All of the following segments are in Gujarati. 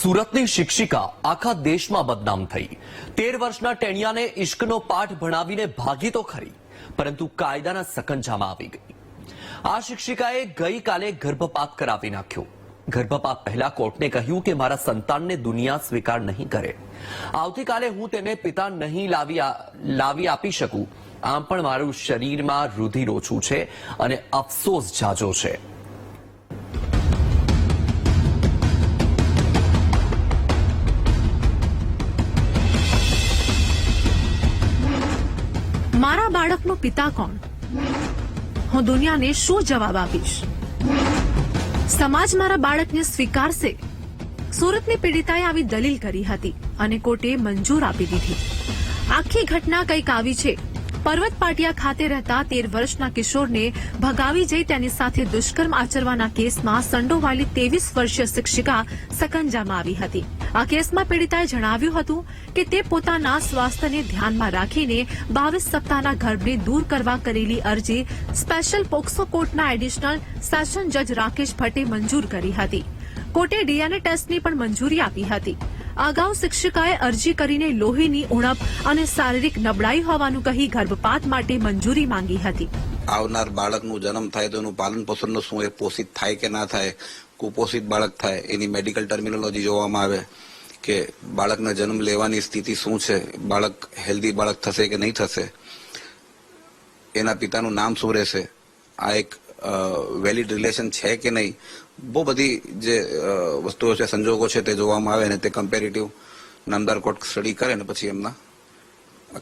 સુરતની શિક્ષિકા આખા દેશમાં બદનામ થઈ. તેર વર્ષના ટેણિયાને ઇશ્કનો પાઠ ભણાવીને ભાગી તો ખરી, પરંતુ કાયદાના સકંજામાં આવી ગઈ. આ શિક્ષિકાએ ગઈકાલે ગર્ભપાત કરાવી નાખ્યો. ગર્ભપાત પહેલા કોર્ટને કહ્યું કે મારા સંતાનને દુનિયા સ્વીકાર નહીં કરે. આવતીકાલે હું તેને પિતા નહીં લાવી લાવી આપી શકું, આમ પણ મારું શરીરમાં રુધિર ઓછું છે અને અફસોસ જાજો છે. મારા બાળકનો પિતા કોણ? હું દુનિયાને શું જવાબ આપીશ? સમાજ મારા બાળકને સ્વીકારશે? સુરતની પીડિતાએ આવી દલીલ કરી હતી અને કોર્ટે મંજૂર આપી દીધી. આખી ઘટના કંઈક આવી છે. પર્વત પાટિયા ખાતે રહેતા તેર વર્ષના કિશોરને ભગાવી જઈ તેની સાથે દુષ્કર્મ આચરવાના કેસમાં સંડોવાયેલી ત્રેવીસ વર્ષીય શિક્ષિકા સકંજામાં આવી હતી. આ કેસમાં પીડિતાએ જણાવ્યું હતું કે તે પોતાના સ્વાસ્થ્યને ધ્યાનમાં રાખીને બાવીસ સપ્તાહના ગર્ભને દૂર કરવા કરેલી અરજી સ્પેશિયલ પોક્સો કોર્ટના એડિશનલ સેશન જજ રાકેશ ભટ્ટે મંજૂર કરી હતી. કોર્ટે ડીએનએ ટેસ્ટની પણ મંજૂરી આપી હતી. અગાઉ શિક્ષિકાએ અરજી કરીને લોહીની ઉણપ અને શારીરિક નબળાઈ હોવાનું કહી ગર્ભપાત માટે મંજૂરી માંગી હતી. આવનાર બાળકનું જન્મ થાય તો એનું પાલન પોષણનું શું એ પોષિત થાય કે ના થાય? કુપોષિત બાળક થાય એની મેડિકલ ટર્મિનોલોજી જોવામાં આવે. કે બાળકના જન્મ લેવાની સ્થિતિ શું છે? બાળક હેલ્ધી બાળક થશે કે નહીં થશે? એના પિતાનું નામ શું રહેશે? આ એક વેલિડ રિલેશન છે કે નહીં? બહુ બધી જે વસ્તુઓ છે, સંજોગો છે તે જોવામાં આવે ને તે કમ્પેરેટિવ નામદાર કોર્ટ સ્ટડી કરે ને પછી એમના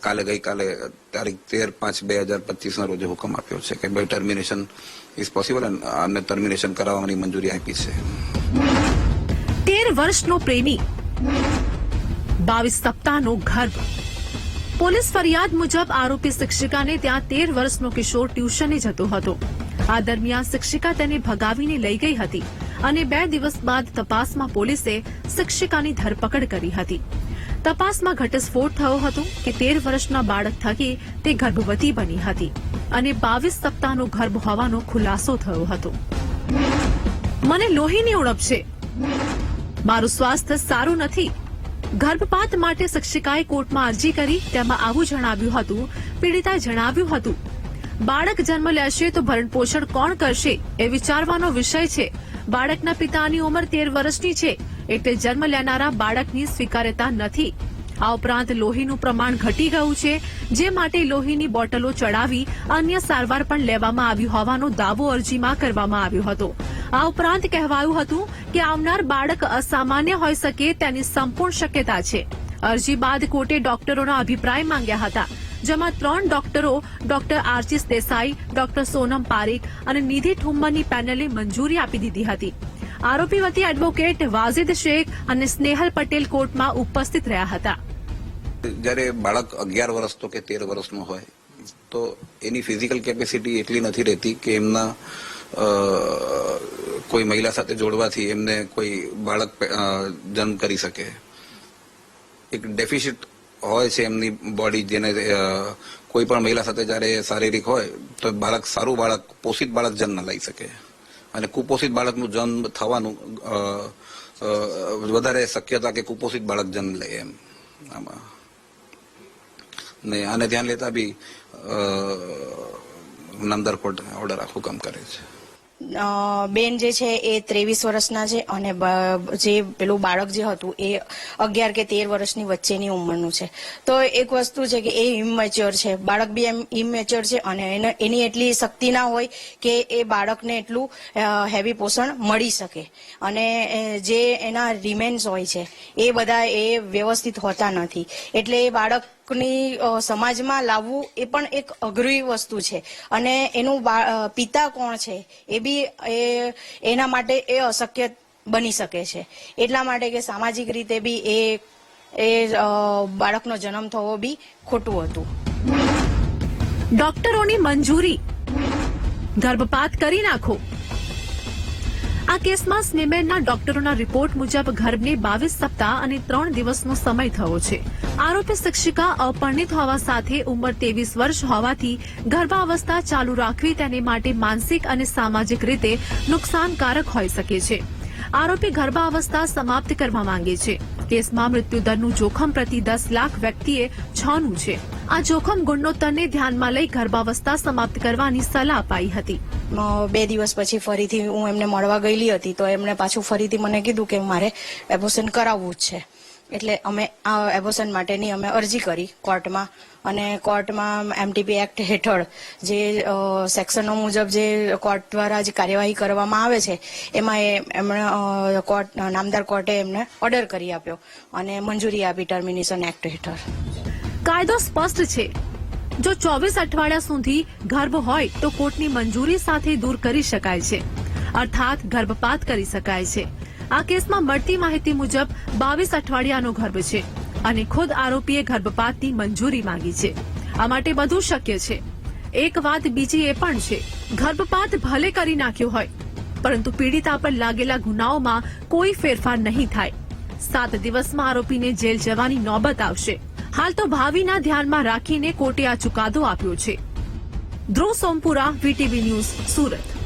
કાલે ગઈકાલે તારીખ તેર પાંચ બે હજાર પચીસના રોજે હુકમ આપ્યો છે કે ભાઈ ટર્મિનેશન ઇઝ પોસિબલ અને ટર્મિનેશન કરાવવાની મંજૂરી આપી છે. તેર વર્ષનો પ્રેમી બાવીસ સપ્તાહનો ગર્ભ પોલીસ ફરિયાદ મુજબ આરોપી શિક્ષિકાને ત્યાં તેર વર્ષનો કિશોર ટ્યુશને જતો હતો આ દરમિયાન શિક્ષિકા તેને ભગાવીને લઈ ગઈ હતી અને બે દિવસ બાદ તપાસમાં પોલીસે શિક્ષિકાની ધરપકડ કરી હતી તપાસમાં ઘટસ્ફોટ થયો હતો કે તેર વર્ષના બાળક થકી તે ગર્ભવતી બની હતી અને બાવીસ સપ્તાહનો ગર્ભ હોવાનો ખુલાસો થયો હતો। મને લોહીની ઉણપ છે। મારું સ્વાસ્થ્ય સારું નથી. ગર્ભપાત માટે શિક્ષિકાએ કોર્ટમાં અરજી કરી, તેમાં આવું જણાવ્યું હતું પીડિતાએ જણાવ્યું હતું. બાળક જન્મ લેશે તો ભરણ પોષણ કોણ કરશે એ વિચારવાનો વિષય છે. બાળકના પિતાની ઉંમર તેર વર્ષની છે, એટલે જન્મ લેનારા બાળકની સ્વીકાર્યતા નથી. આ ઉપરાંત લોહીનું પ્રમાણ ઘટી ગયું છે, જે માટે લોહીની બોટલો ચડાવી અન્ય સારવાર પણ લેવામાં આવી હોવાનો દાવો અરજીમાં કરવામાં આવ્યો હતો. આ ઉપરાંત કહેવાયું હતું કે આવનાર બાળક અસામાન્ય હોઈ શકે તેની સંપૂર્ણ શક્યતા છે. અરજી બાદ કોર્ટે ડોક્ટરોના અભિપ્રાય માંગ્યા હતા, જેમાં ત્રણ ડોક્ટરો ડોક્ટર આરજીસ દેસાઈ, ડોક્ટર સોનમ પારેખ અને નિધિ ઠુમ્મરની પેનલે મંજૂરી આપી દીધી હતી. આરોપી વતી એડવોકેટ વાઝિદ શેખ અને સ્નેહલ પટેલ કોર્ટમાં ઉપસ્થિત રહ્યા હતા. જ્યારે બાળક અગિયાર વર્ષનો કે તેર વર્ષનો હોય, તો એની ફિઝિકલ કેપેસિટી એટલી નથી રહેતી કે એમના કોઈ મહિલા સાથે જોડવાથી એમને કોઈ બાળક જન્મ કરી શકે. એક ડેફિશિટ હોય છે એમની બોડી જેને કોઈ પણ મહિલા સાથે જ્યારે શારીરિક હોય, તો બાળક સારું બાળક, પોષિત બાળક જન્મ લઈ શકે. અને કુપોષિત બાળકનું જન્મ થવાનું વધારે શક્યતા કે કુપોષિત બાળક જન્મ લે એમ. આમાં. ને આને ધ્યાન લેતા બી નામદાર કોર્ટ ઓર્ડર હુકમ કરે છે. બેન જે છે એ ત્રેવીસ વર્ષના છે અને જે પેલું બાળક જે હતું એ અગિયાર કે તેર વર્ષની વચ્ચેની ઉંમરનું છે. તો એક વસ્તુ છે કે એ ઇમેચ્યોર છે. બાળક બી એમ ઇમેચ્યોર છે અને એને- એટલી શક્તિ ના હોય કે એ બાળકને એટલું હેવી પોષણ મળી શકે. અને જે એના રિમેન્સ હોય છે, એ બધા એ વ્યવસ્થિત હોતા નથી. એટલે એ બાળકની સમાજમાં લાવવું એ પણ એક અઘરી વસ્તુ છે. અને એનું પિતા કોણ છે એ બી એ, એના માટે એ અશક્ય બની શકે છે. એટલા માટે કે સામાજિક રીતે બી એ એ બાળકનો જન્મ થવો બી ખોટું હતું. ડોક્ટરોની મંજૂરી. ગર્ભપાત કરી નાખો. આ કેસમાં સ્નેમેનના ડોક્ટરોના રિપોર્ટ મુજબ ગર્ભને બાવીસ સપ્તાહ અને ત્રણ દિવસનો સમય થયો છે. આરોપી શિક્ષિકા અપરિણિત હોવા સાથે ઉંમર ત્રેવીસ વર્ષ હોવાથી ગર્ભાવસ્થા ચાલુ રાખવી તેને માટે માનસિક અને સામાજિક રીતે નુકસાનકારક હોઈ શકે છે. આરોપી ગર્ભાવસ્થા સમાપ્ત કરવા માંગે છે. કેસમાં મૃત્યુદરનું જોખમ પ્રતિ દસ લાખ વ્યક્તિએ છનું છે. આ જોખમ ગુણોત્તરને ધ્યાનમાં લઈ ગર્ભાવસ્થા સમાપ્ત કરવાની સલાહ અપાઈ હતી. બે દિવસ પછી ફરીથી હું એમને મળવા ગયેલી હતી, તો એમણે પાછું ફરીથી મને કીધું કે મારે એબોશન કરાવવું જ છે. એટલે અમે આ એબોશન માટેની અમે અરજી કરી કોર્ટમાં. અને કોર્ટમાં એમટીપી એક્ટ હેઠળ જે સેક્શનો મુજબ જે કોર્ટ દ્વારા જે કાર્યવાહી કરવામાં આવે છે, એમાં એમણે કોર્ટ, નામદાર કોર્ટે એમને ઓર્ડર કરી આપ્યો અને મંજૂરી આપી ટર્મિનેશન એક્ટ હેઠળ. કાયદો સ્પષ્ટ છે. જો ચોવીસ અઠવાડિયા સુધી ગર્ભ હોય તો કોર્ટની મંજૂરી સાથે દૂર કરી શકાય છે. અર્થાત ગર્ભપાત કરી શકાય છે. આ કેસમાં મળતી માહિતી મુજબ બાવીસ અઠવાડિયાનો ગર્ભ છે અને ખુદ આરોપીએ ગર્ભપાતની મંજૂરી માંગી છે. આ માટે બધું શક્ય છે. એક વાત બીજી એ પણ છે, ગર્ભપાત ભલે કરી નાખ્યો હોય, પરંતુ પીડિતા પર લાગેલા ગુનાઓમાં કોઈ ફેરફાર નહીં થાય. સાત દિવસમાં આરોપીને જેલ જવાની નોબત આવશે. હાલ તો ભાવિના ધ્યાનમાં રાખીને કોર્ટે આ ચુકાદો આપ્યો છે. Dhruv Sompura, VTV news, Surat.